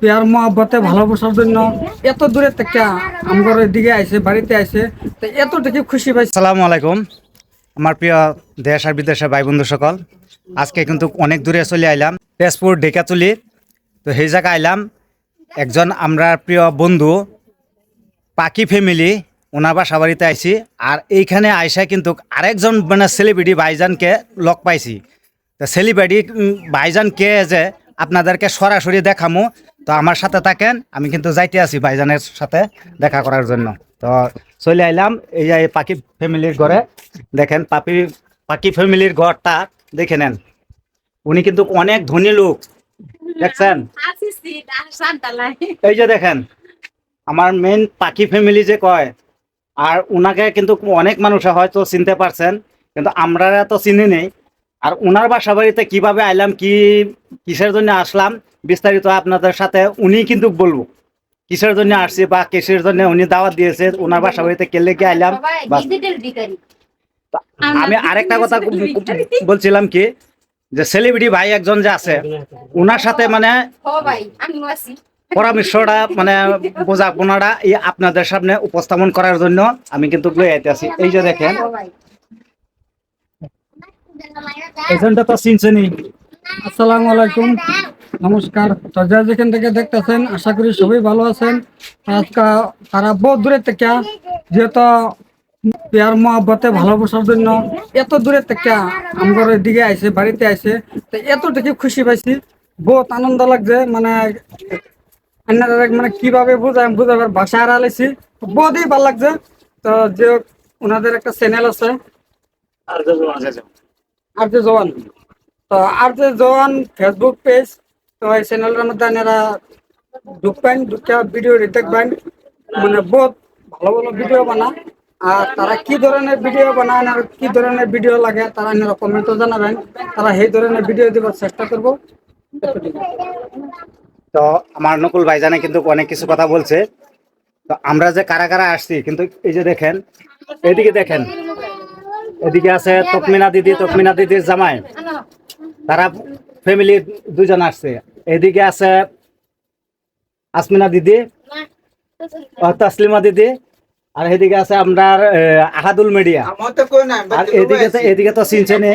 Pair মহাব্বতে ভালোবাসার জন্য এত দূরে থেকে আমার দিকে আইসে বাড়িতে আইসে তো এতটুকু খুশি পাইছি। সালাম আলাইকুম। আমার প্রিয় দেশ আর বিদেশের ভাই বন্ধু সকল, আজকে কিন্তু অনেক দূরে চলে আইলাম, তেজপুর ঢেকাতুলি তো সেই জায়গায় আইলাম, একজন আমরা প্রিয় বন্ধু পাখি ফ্যামিলি ওনার বাসা বাড়িতে আইছি, আর এইখানে আইসা কিন্তু আরেকজন মানে সেলিব্রিটি ভাইজানকে লগ পাইছি। তো সেলিব্রিটি ভাইজান কে যে আপনাদেরকে সরাসরি দেখামো তো আমার সাথে থাকেন, আমি কিন্তু যাইতে আছি ভাইজানের সাথে দেখা করার জন্য। তো চলে আইলাম এই যে পাখি ফ্যামিলির ঘরে। দেখেন পাখি পাখি ফ্যামিলির ঘরটা দেখে নেন। উনি কিন্তু অনেক ধনী লোক, দেখছেন? এই যে দেখেন, আমার মেন পাখি ফ্যামিলি যে কয়, আর উনাকে কিন্তু অনেক মানুষ হয়তো চিনতে পারছেন, কিন্তু আমরা তো চিনি নেই। আর উনার বাসা বাড়িতে কীভাবে আইলাম কি কিসের জন্য আসলাম বিস্তারিত আপনাদের সাথে উনি কিন্তু বলব। কিসের জন্য আসছি বা কিসের জন্য উনি দাওয়াত দিয়েছে ওনার বাসা। বাড়িতে কেলে কি আইলাম আমি আরেকটা কথা বলছিলাম কি যে সেলিব্রিটি ভাই একজন যে আছে ওনার সাথে মানে আছি। পরামর্শটা মানে বোঝাপনাটা এই আপনাদের সামনে উপস্থাপন করার জন্য আমি কিন্তু লই আইতেছি এই যে দেখেন এজেন্টটা তো চিনছেনি আসসালামু আলাইকুম। নমস্কার। তো যা যেখান থেকে দেখতেছেন আশা করি সবাই ভালো আছেন। আজকে তারা বহু দূরে থেকে যেহেতু পেয়ার মহাব্বতে ভালোবাসার জন্য এত দূরে থেকে আমার দিকে আইসে বাড়িতে আইসে তো এতটুকু খুশি পাইছি। বহুত আনন্দ লাগছে মানে মানে কীভাবে বুঝাই বুঝাবার ভাষা হারালেছি বহুতই ভালো লাগছে। তো যে ওনাদের একটা চ্যানেল আছে। আর যে জওয়ান। তো আর জওয়ান ফেসবুক পেজ তো এই চ্যানেলটার মধ্যে আপনারা ঢুকবেন ঢুকে ভিডিও দেখবেন মানে বহুত ভালো ভালো ভিডিও বানা। আর তারা কি ধরনের ভিডিও বানায় আর কি ধরনের ভিডিও লাগে, তারা আপনারা কমেন্টও জানাবেন। তারা সেই ধরনের ভিডিও দেওয়ার চেষ্টা করব। তো আমার নকুল ভাইজানে কিন্তু অনেক কিছু কথা বলছে। তো আমরা যে কারা কারা আসছি, কিন্তু এই যে দেখেন এদিকে দেখেন। এদিকে আছে তকমিনা দিদি, তকমিনা দিদির জামাই। তারা ফ্যামিলি দুজন আসছে। এদিকে আছে আসমিনা দিদি তাসলিমা দিদি, আর এদিকে আছে আপনার আহাদুল মিডিয়া। আর এদিকে এদিকে তো চিনছেনি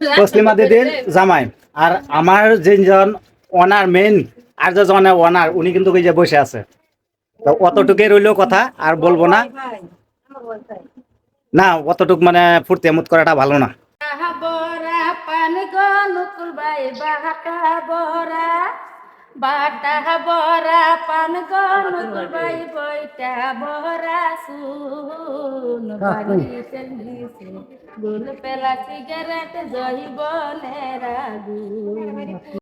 তসলিমা দিদির জামাই। আর আমার যেজন ওনার মেইন আর যে জনে ওনার, উনি কিন্তু বসে আছে। তো অতটুকুই রইলেও কথা, আর বলব না। না, অতটুক মানে ফুর্তি আমুত করাটা ভালো না। বাটা বরা পান গনুকুল ভাই, বইটা বরা সুন বাড়ি চলিছে গুল পেলা সিগারেট জহিবনের আগুন